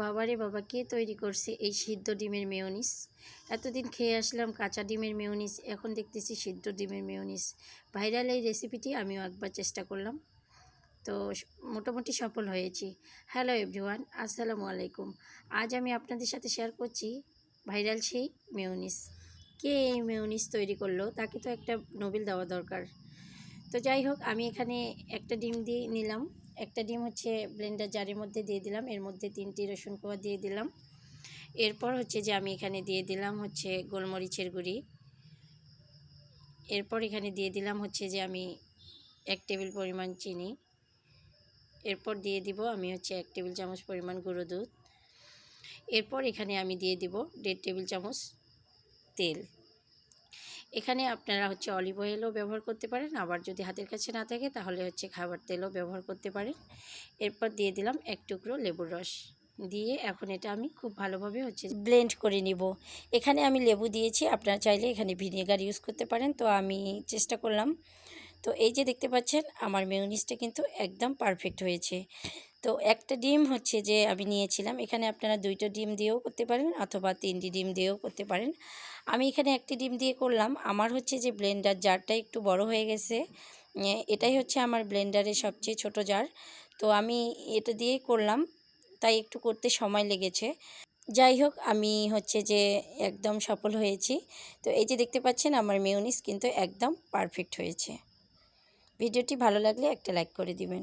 বাবারে বাবা, কে তৈরি করছে এই সিদ্ধ ডিমের মেয়নিস? এতদিন খেয়ে আসলাম কাঁচা ডিমের মেয়নিস, এখন দেখতেছি সিদ্ধ ডিমের মেয়নিস। ভাইরাল এই রেসিপিটি আমিও একবার চেষ্টা করলাম। তো মোটামুটি সফল হয়েছি। হ্যালো এভরিওয়ান, আসসালামু আলাইকুম। আজ আমি আপনাদের সাথে শেয়ার করছি ভাইরাল সেই মেয়নিস। কে এই মেয়নিস তৈরি করল, তাকে তো একটা নোবেল দেওয়া দরকার। তো যাই হোক, আমি এখানে একটা ডিম দিয়ে নিলাম। একটা ডিম হচ্ছে ব্লেন্ডার জারের মধ্যে দিয়ে দিলাম। এর মধ্যে তিনটি রসুন কোয়া দিয়ে দিলাম। এরপর হচ্ছে যে আমি এখানে দিয়ে দিলাম হচ্ছে গোলমরিচের গুঁড়ি। এরপর এখানে দিয়ে দিলাম হচ্ছে যে আমি এক টেবিল পরিমাণ চিনি। এরপর দিয়ে দিব আমি হচ্ছে এক টেবিল চামচ পরিমাণ গুঁড়ো দুধ। এরপর এখানে আমি দিয়ে দিব দেড় টেবিল চামচ তেল। এখানে আপনারা হচ্ছে অলিভ অয়েলও ব্যবহার করতে পারেন। আবার যদি হাতের কাছে না থাকে, তাহলে হচ্ছে খাবার তেলও ব্যবহার করতে পারেন। এরপর দিয়ে দিলাম এক টুকরো লেবুর রস। দিয়ে এখন এটা আমি খুব ভালোভাবে হচ্ছে ব্লেন্ড করে নিব। এখানে আমি লেবু দিয়েছি, আপনারা চাইলে এখানে ভিনেগার ইউজ করতে পারেন। তো আমি চেষ্টা করলাম। তো এই যে দেখতে পাচ্ছেন, আমার মেয়নিসটা কিন্তু একদম পারফেক্ট হয়েছে। তো একটা ডিম হচ্ছে যে আমি নিয়েছিলাম। এখানে আপনারা দুইটা ডিম দিয়েও করতে পারেন অথবা তিনটি ডিম দিয়েও করতে পারেন। আমি এখানে একটি ডিম দিয়ে করলাম। আমার হচ্ছে যে ব্লেন্ডার জারটা একটু বড় হয়ে গেছে। এটাই হচ্ছে আমার ব্লেন্ডারের সবচেয়ে ছোট জার। তো আমি এটা দিয়েই করলাম। তাই একটু করতে সময় লেগেছে। যাই হোক, আমি হচ্ছে যে একদম সফল হয়েছি। তো এই যে দেখতে পাচ্ছেন আমার মেউনিস কিন্তু একদম পারফেক্ট হয়েছে। ভিডিওটি ভালো লাগলে একটা লাইক করে দিবেন।